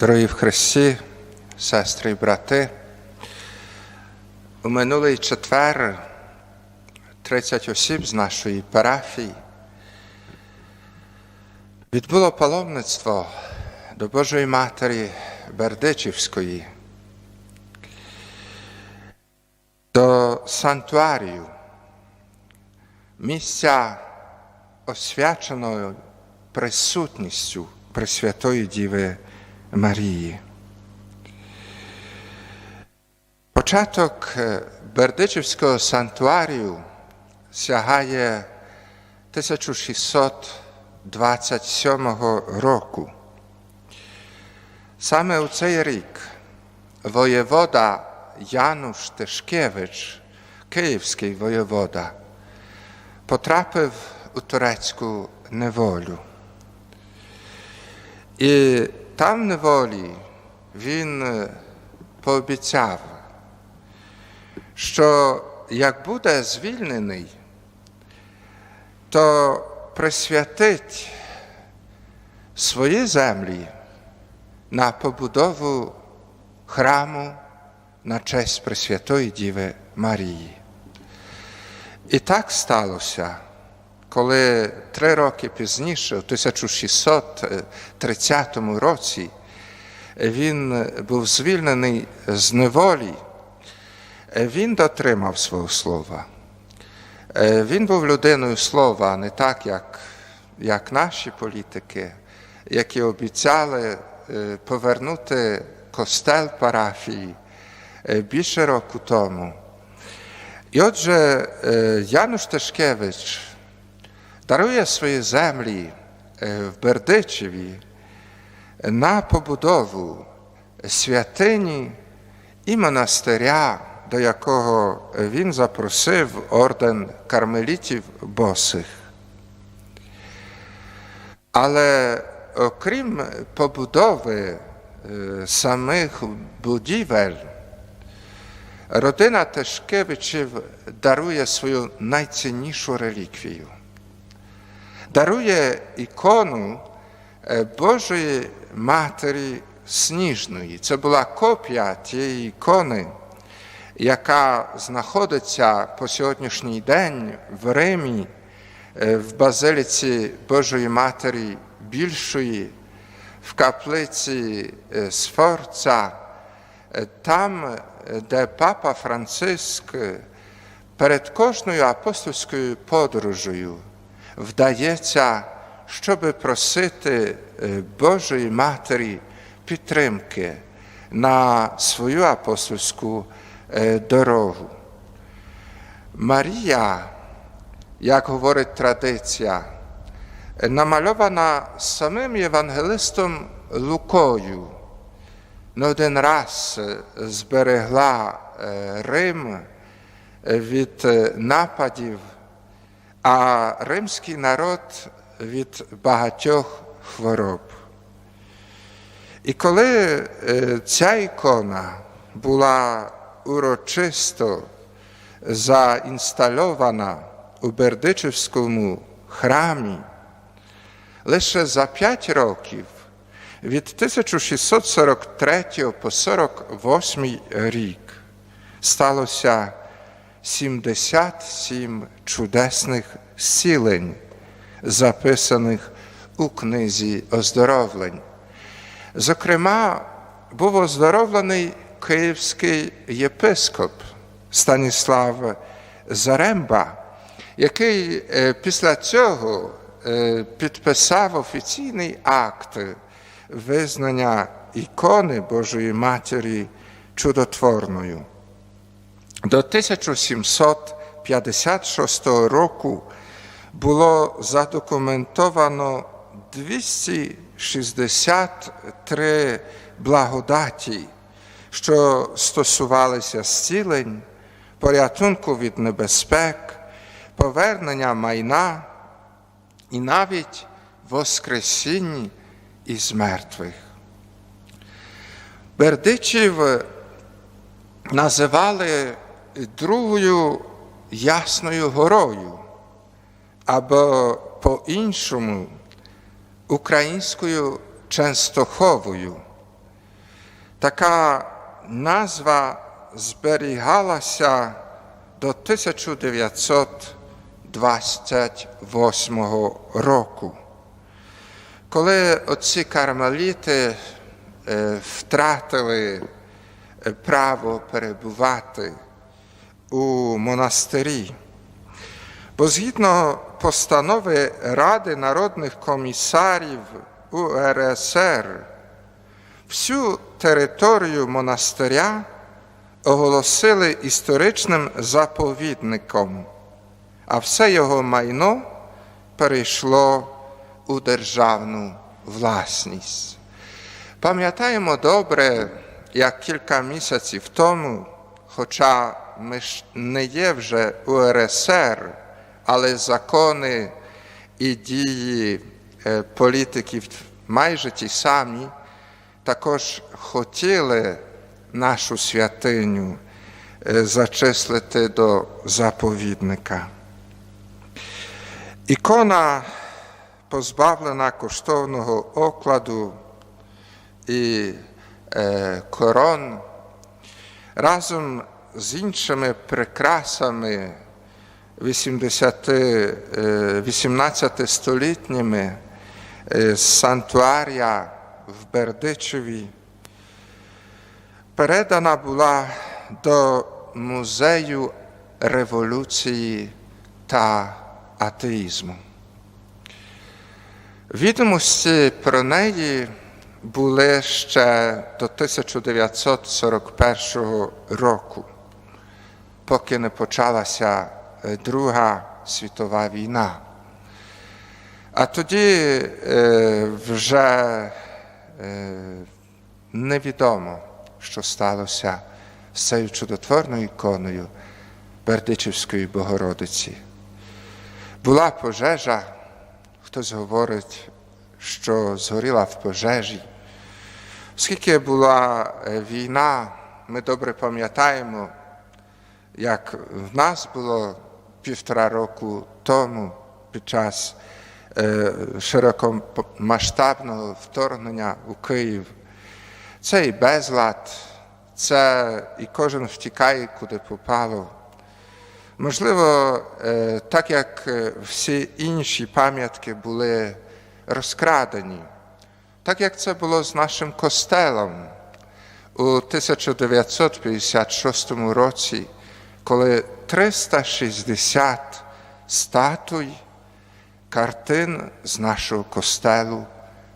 Дорогі в Христі, сестри і брати, у минулий четвер 30 осіб з нашої парафії відбуло паломництво до Божої Матері Бердичівської, до санктуарію, місця освяченої присутністю Пресвятої Діви Марії. Початок Бердичівського санктуарію сягає 1627 року. Саме у цей рік воєвода Януш Тишкевич, київський воєвода, потрапив у турецьку неволю. І там в неволі він пообіцяв, що як буде звільнений, то присвятить свої землі на побудову храму на честь Пресвятої Діви Марії. І так сталося, коли три роки пізніше, у 1630 році, він був звільнений з неволі, він дотримав свого слова. Він був людиною слова, не так, як, як наші політики, які обіцяли повернути костел парафії більше року тому. І отже, Януш Тишкевич дарує свої землі в Бердичеві на побудову святині і монастиря, до якого він запросив орден кармелітів босих. Але окрім побудови самих будівель, родина Тишкевичів дарує свою найціннішу реліквію. Дарує ікону Божої Матері Сніжної. Це була копія тієї ікони, яка знаходиться по сьогоднішній день в Римі, в Базиліці Божої Матері Більшої, в каплиці Сфорца, там, де папа Франциск перед кожною апостольською подорожею вдається, щоб просити Божої Матері підтримки на свою апостольську дорогу. Марія, як говорить традиція, намальована самим євангелистом Лукою, не один раз зберегла Рим від нападів, а римський народ від багатьох хвороб. І коли ця ікона була урочисто заінстальована у Бердичівському храмі, лише за п'ять років від 1643 по 48 рік сталося 77 чудесних зцілень, записаних у книзі оздоровлень. Зокрема, був оздоровлений київський єпископ Станіслав Заремба, який після цього підписав офіційний акт визнання ікони Божої Матері чудотворною. До 1756 року було задокументовано 263 благодаті, що стосувалися зцілень, порятунку від небезпек, повернення майна і навіть Воскресіння із мертвих. Бердичів називали другою Ясною горою або по-іншому українською Częstochowою. Така назва зберігалася до 1928 року, коли оці кармеліти е, втратили е, право перебувати у монастирі. Бо згідно постанови Ради народних комісарів УРСР, всю територію монастиря оголосили історичним заповідником, а все його майно перейшло у державну власність. Пам'ятаємо добре, як кілька місяців тому, хоча ми ж не є вже УРСР, але закони і дії е, політиків майже ті самі, також хотіли нашу святиню е, зачислити до заповідника. Ікона, позбавлена коштовного окладу і е, корон, разом з іншими прикрасами 80, е, 18-столітніми е, з сантуарія в Бердичеві, передана була до музею революції та атеїзму. Відомості про неї були ще до 1941 року, поки не почалася Друга світова війна. А тоді вже е, невідомо, що сталося з цією чудотворною іконою Бердичівської Богородиці. Була пожежа, хтось говорить, що згоріла в пожежі. Оскільки була е, війна, ми добре пам'ятаємо, як в нас було півтора року тому під час е, широкомасштабного вторгнення у Київ. Це і безлад, це і кожен втікає, куди попало. Можливо, е, так як е, всі інші пам'ятки були розкрадені, так як це було з нашим костелом у 1956 році, коли 360 статуй, картин з нашого костелу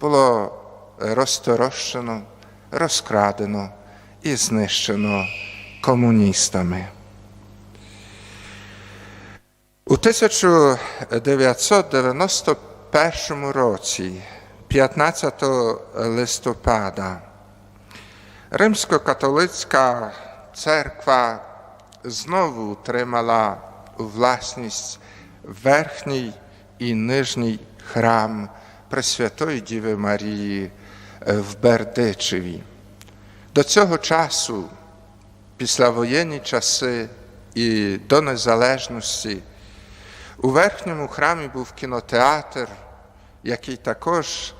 було розторощено, розкрадено і знищено комуністами. У 1991 році, 15 листопада, Римсько-католицька церква знову отримала у власність верхній і нижній храм Пресвятої Діви Марії в Бердичеві. До цього часу, післявоєнні часи і до незалежності, у верхньому храмі був кінотеатр, який також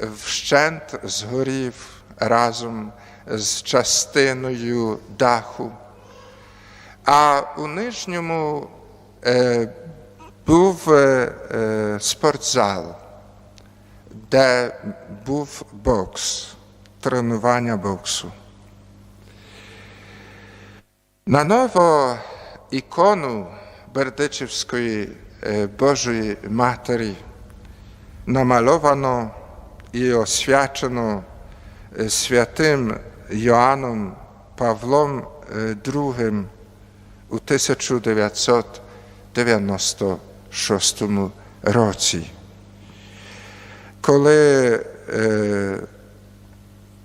вщент згорів разом з частиною даху. А у нижньому е, був е, е, спортзал, де був бокс, тренування боксу. На ново ікону Бердичівської е, Божої Матері намальовано і освячено е, святим Йоанном Павлом II у 1996 році. Коли е,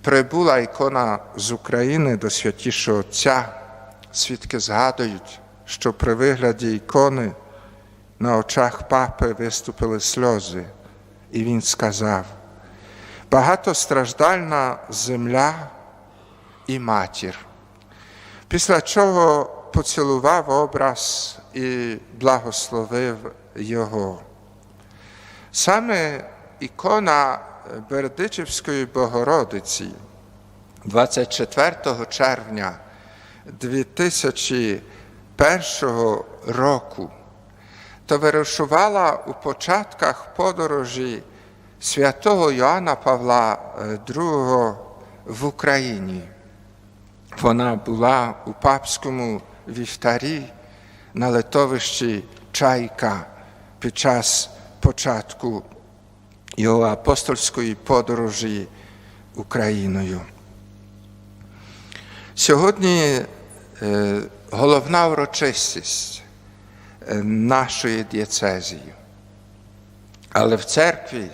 прибула ікона з України до святішого Отця, свідки згадують, що при вигляді ікони на очах папи виступили сльози, і він сказав: багатостраждальна земля і матір. Після чого поцілував образ і благословив його. Саме ікона Бердичівської Богородиці 24 червня 2001 року товаришувала у початках подорожі святого Йоанна Павла II в Україні. Вона була у папському вівтарі на литовищі Чайка під час початку його апостольської подорожі Україною. Сьогодні е, головна урочистість е, нашої дієцезії. Але в церкві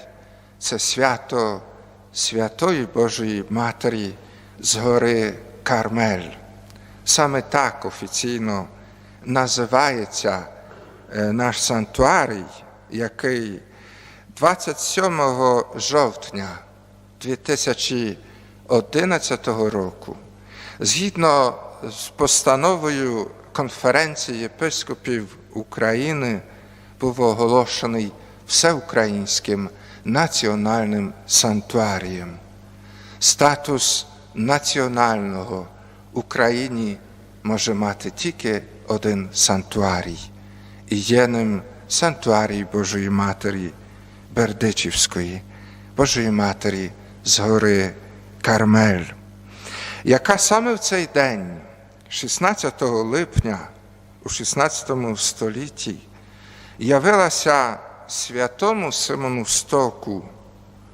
це свято Святої Божої Матері з гори Кармель. Саме так офіційно називається е, наш санктуарій, який 27 жовтня 2011 року, згідно з постановою Конференції єпископів України, був оголошений всеукраїнським національним санктуарієм. Статус національного Україні може мати тільки один санктуарій, і є ним санктуарій Божої Матері Бердичівської, Божої Матері з гори Кармель, яка саме в цей день, 16 липня у 16 столітті, явилася святому Симону Стоку,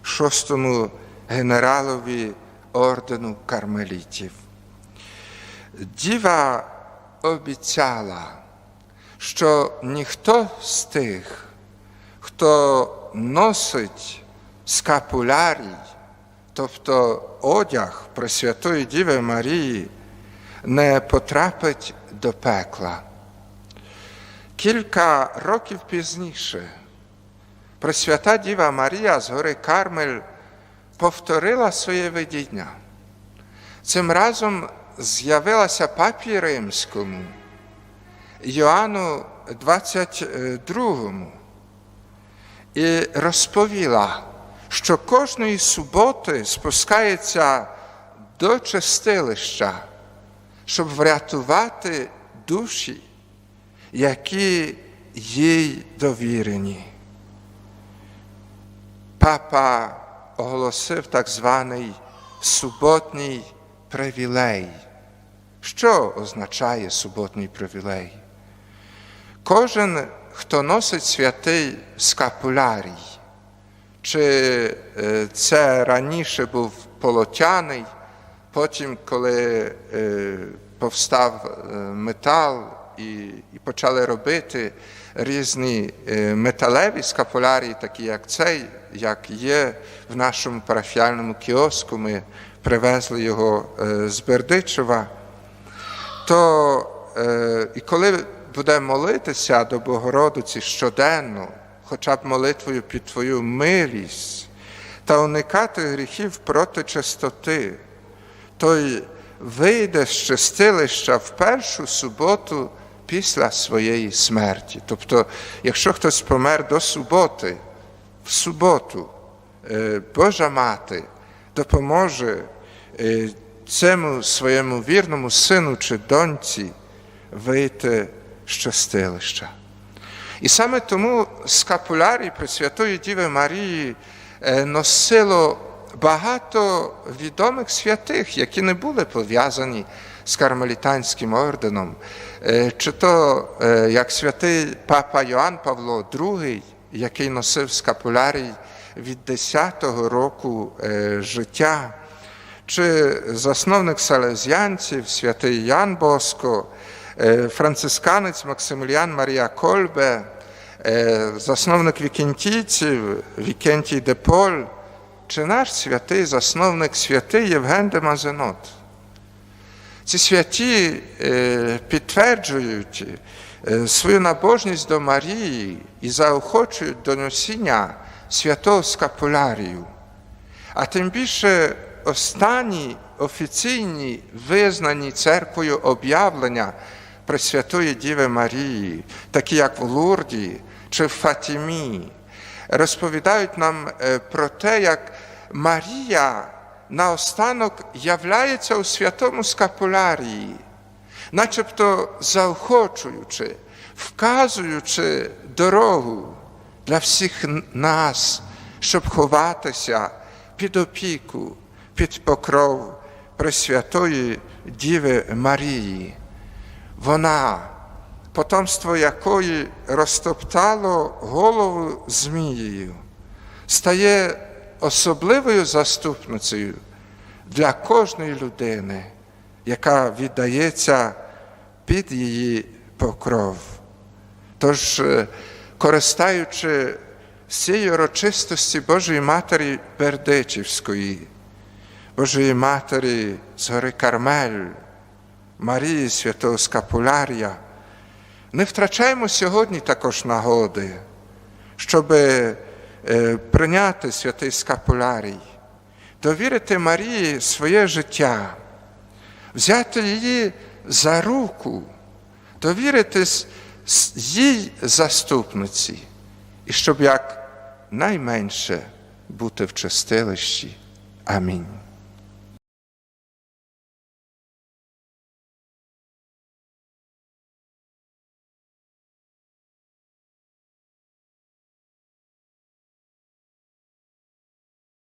шостому генералові ордену кармелітів. Діва обіцяла, що ніхто з тих, хто носить скапулярій, тобто одяг Пресвятої Діви Марії, не потрапить до пекла. Кілька років пізніше Пресвята Діва Марія з гори Кармель повторила своє видіння. Цим разом з'явилася папі Римському, Йоанну 22 і розповіла, що кожної суботи спускається до чистилища, щоб врятувати душі, які їй довірені. Папа оголосив так званий суботній привілей. Що означає суботній привілей? Кожен, хто носить святий скапулярій, чи це раніше був полотяний, потім, коли повстав метал і, і почали робити різні металеві скапулярії, такі як цей, як є в нашому парафіальному кіоску, ми привезли його з Бердичева, то і коли буде молитися до Богородиці щоденно, хоча б молитвою під Твою милість, та уникати гріхів проти чистоти, той вийде з чистилища в першу суботу після своєї смерті. Тобто, якщо хтось помер до суботи, в суботу Божа Мати допоможе цьому своєму вірному сину чи доньці вийти з чистилища. І саме тому скапулярій Пресвятої Діви Марії носило багато відомих святих, які не були пов'язані з кармелітанським орденом, чи то як святий папа Йоанн Павло II, який носив скапулярій від 10-го року життя, чи засновник салезіанців, святий Ян Боско, францисканець Максиміліан Марія Кольбе, засновник вікентійців Вікентій де Поль, чи наш святий засновник святий Євген де Мазенот. Ці святі підтверджують свою набожність до Марії і заохочують до носіння святого скапулярію. А тим більше останні офіційні визнані церквою об'явлення Пресвятої Діви Марії, такі як в Лурді чи в Фатімі, розповідають нам про те, як Марія наостанок являється у святому скапулярії, начебто заохочуючи, вказуючи дорогу для всіх нас, щоб ховатися під опіку, під покров Пресвятої Діви Марії. Вона, потомство якої розтоптало голову Змією, стає особливою заступницею для кожної людини, яка віддається під її покров. Тож, е, користаючи з цієї урочистості Божої Матері Бердичівської, Божої Матері з Кармель, Марії Святого Скапулярія, не втрачаємо сьогодні також нагоди, щоб прийняти святий скапулярій, довірити Марії своє життя, взяти її за руку, довіритись їй заступниці, і щоб як найменше бути в чистилищі. Амінь.